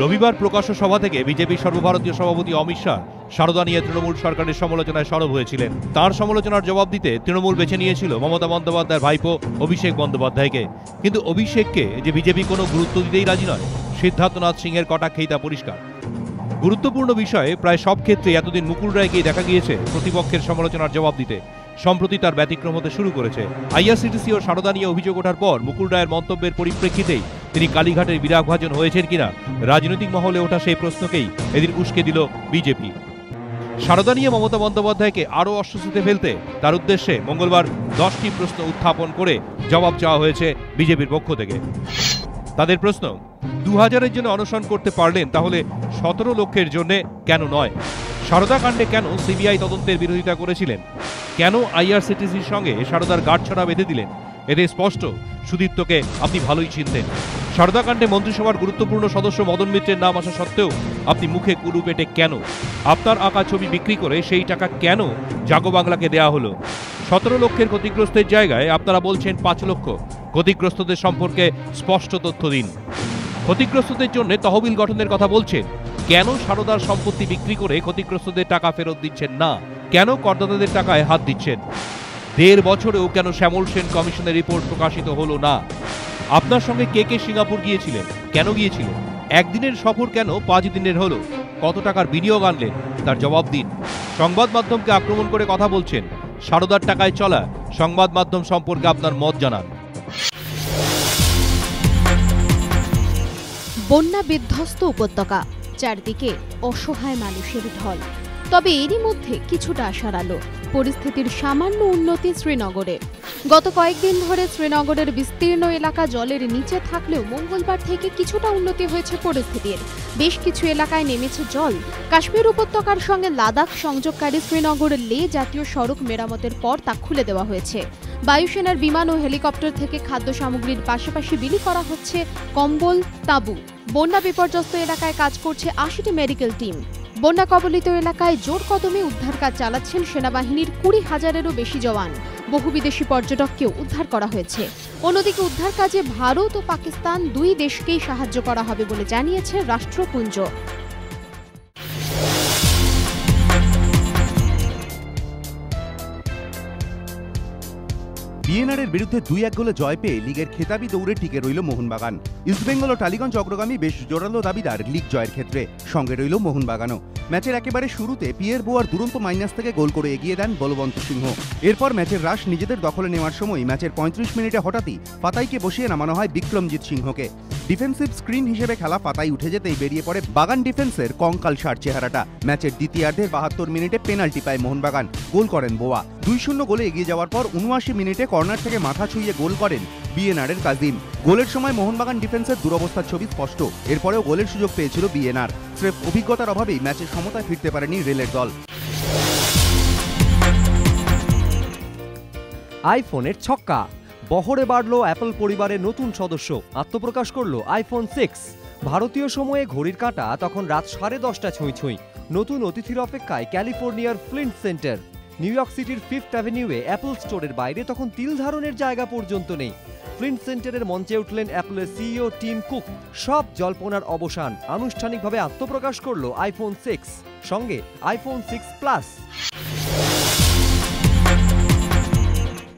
রবিবার প্রকাশ্য সভা থেকে বিজেপির সর্বভারতীয় সভাপতি অমিত শাহ, সারদা নিয়ে তৃণমূল সরকারের সমালোচনায় সরব হয়েছিলেন। তার সমালোচনার জবাব দিতে তৃণমূল বেছে নিয়েছিল মমতা বন্দ্যোপাধ্যায়ের ভাইপো অভিষেক বন্দ্যোপাধ্যায়কে। কিন্তু অভিষেককে যে বিজেপি কোনো গুরুত্ব দিতেই রাজি নয়, সিদ্ধার্থনাথ সিংয়ের কটাক্ষেই তা পরিষ্কার। গুরুত্বপূর্ণ বিষয়ে প্রায় সব ক্ষেত্রে এতদিন মুকুল রায়কেই দেখা গিয়েছে প্রতিপক্ষের সমালোচনার জবাব দিতে। সম্প্রতি তার ব্যতিক্রম হতে শুরু করেছে। আইআরসিটিসি ও সারদা নিয়ে অভিযোগ ওঠার পর মুকুল রায়ের মন্তব্যের পরিপ্রেক্ষিতেই তিনি কালীঘাটের বিরাগভাজন হয়েছেন কিনা? রাজনৈতিক মহলে ওঠা সেই প্রশ্নকেই এদিন উস্কে দিল বিজেপি। সারদা নিয়ে মমতা বন্দ্যোপাধ্যায়কে আরও অস্বস্তিতে ফেলতে তার উদ্দেশ্যে মঙ্গলবার দশটি প্রশ্ন উত্থাপন করে জবাব চাওয়া হয়েছে বিজেপির পক্ষ থেকে। তাদের প্রশ্ন দু হাজারের জন্য অনশন করতে পারলেন তাহলে সতেরো লক্ষের জন্য কেন নয়? সারদা কাণ্ডে কেন সিবিআই তদন্তের বিরোধিতা করেছিলেন? কেন আইআরসিটিসির সঙ্গে সারদার গাঁটছড়া বেঁধে দিলেন? এতে স্পষ্ট, সুদীপ্তকে আপনি ভালোই চিনতেন। সারদা কাণ্ডে মন্ত্রিসভার গুরুত্বপূর্ণ সদস্য মদন মিত্রের নাম আসা সত্ত্বেও আপনি মুখে কুলু পেটে কেন? আপনার আঁকা ছবি বিক্রি করে সেই টাকা কেন জাগো বাংলাকে দেয়া হলো? সতেরো লক্ষের ক্ষতিগ্রস্তের জায়গায় আপনারা বলছেন পাঁচ লক্ষ। ক্ষতিগ্রস্তদের সম্পর্কে স্পষ্ট তথ্য দিন। ক্ষতিগ্রস্তদের জন্য তহবিল গঠনের কথা বলছেন। কেন সারদার সম্পত্তি বিক্রি করে ক্ষতিগ্রস্তদের টাকা ফেরত দিচ্ছেন না? কেন করদাতাদের টাকায় হাত দিচ্ছেন? দেড় বছরেও কেন শ্যামল সেন কমিশনের রিপোর্ট প্রকাশিত হলো না? আপনার সঙ্গে কে কে সিঙ্গাপুর গিয়েছিলেন? কেন গিয়েছিলেন একদিনের সফর কেন পাঁচ দিনের হলো? কত টাকার বিনিয়োগ আনলেন? তার জবাব দিন। সংবাদ মাধ্যমকে আক্রমণ করে কথা বলছেন সারদার টাকায় চলা সংবাদ মাধ্যম সম্পর্কে আপনার মত জানান। বন্যা বিধ্বস্ত উপত্যকা, চারদিকে অসহায় মানুষের ঢল। তবে এরই মধ্যে কিছুটা আশার আলো। পরিস্থিতির সামান্য উন্নতি শ্রীনগরে। গত কয়েকদিন ধরে শ্রীনগরের বিস্তীর্ণ এলাকা জলের নিচে থাকলেও মঙ্গলবার থেকে কিছুটা উন্নতি হয়েছে পরিস্থিতির। বেশ কিছু এলাকায় নেমেছে জল। কাশ্মীর উপত্যকার সঙ্গে লাদাখ সংযোগকারী শ্রীনগর লে জাতীয় সড়ক মেরামতের পর তা খুলে দেওয়া হয়েছে। বায়ুসেনার বিমান ও হেলিকপ্টার থেকে খাদ্য সামগ্রীর পাশাপাশি বিলি করা হচ্ছে কম্বল, তাঁবু। বন্যা বিপর্যস্ত এলাকায় কাজ করছে আশিটি মেডিকেল টিম। বন্যা কবলিত এলাকায় জোর কদমে উদ্ধার কাজ চালাচ্ছেন সেনাবাহিনীর কুড়ি হাজারেরও বেশি জওয়ান। বহু বিদেশি পর্যটককেও উদ্ধার করা হয়েছে। অন্যদিকে উদ্ধার কাজে ভারত ও পাকিস্তান দুই দেশকেই সাহায্য করা হবে বলে জানিয়েছে রাষ্ট্রপুঞ্জ। বিএনআরের বিরুদ্ধে দুই এক গোলে জয় পেয়ে লিগের খেতাবি দৌড়ে টিকে রইল মোহনবাগান। ইস্টবেঙ্গল ও টালিগঞ্জ অগ্রগামী বেশ জোরালো দাবিদার লিগ জয়ের ক্ষেত্রে সঙ্গে রইল মোহনবাগানও। ম্যাচের একেবারে শুরুতে পিয়ের বোয়ার দুরন্ত মাইনাস থেকে গোল করে এগিয়ে দেন বলবন্ত সিংহ। এরপর ম্যাচের রাশ নিজেদের দখলে নেওয়ার সময় ম্যাচের পঁয়ত্রিশ মিনিটে হঠাৎই পাতাইকে বসিয়ে নামানো হয় বিক্রমজিৎ সিংহকে। ডিফেন্সিভ স্ক্রিন হিসেবে খেলা পাতায় উঠে যেতেই বেরিয়ে পড়ে বাগান ডিফেন্সের কঙ্কাল সার চেহারাটা। ম্যাচের দ্বিতীয়ার্ধের বাহাত্তর মিনিটে পেনাল্টি পায় মোহনবাগান, গোল করেন বোয়া। দুই শূন্য গোলে এগিয়ে যাওয়ার পর উনআশি মিনিটে কর্নার থেকে মাথা ছুঁয়ে গোল করেন বিএনআর এর কাজিম। গোলের সময় মোহনবাগান ডিফেন্সের দুরবস্থার ছবি স্পষ্ট, এরপরেও গোলের সুযোগ পেয়েছিল বিএনআর। স্রেফ অভিজ্ঞতার অভাবেই ম্যাচে সমতায় ফিরতে পারেনি রেলের দল। আইফোনের ছক্কা। বহরে বাড়ল অ্যাপল পরিবারের নতুন সদস্য। আত্মপ্রকাশ করল আইফোন সিক্স। ভারতীয় সময়ে ঘড়ির কাঁটা তখন রাত সাড়ে দশটা ছুঁই ছুঁই নতুন অতিথির অপেক্ষায় ক্যালিফোর্নিয়ার ফ্লিন্ট সেন্টার। নিউ ইয়র্ক সিটির ফিফথ অ্যাভিনিউয়ে অ্যাপল স্টোরের বাইরে তখন তিল ধারণের জায়গা পর্যন্ত নেই। ফ্লিন্ট সেন্টারের মঞ্চে উঠলেন অ্যাপলের সিইও টিম কুক। সব জল্পনার অবসান। আনুষ্ঠানিকভাবে আত্মপ্রকাশ করল আইফোন সিক্স। সঙ্গে আইফোন সিক্স প্লাস।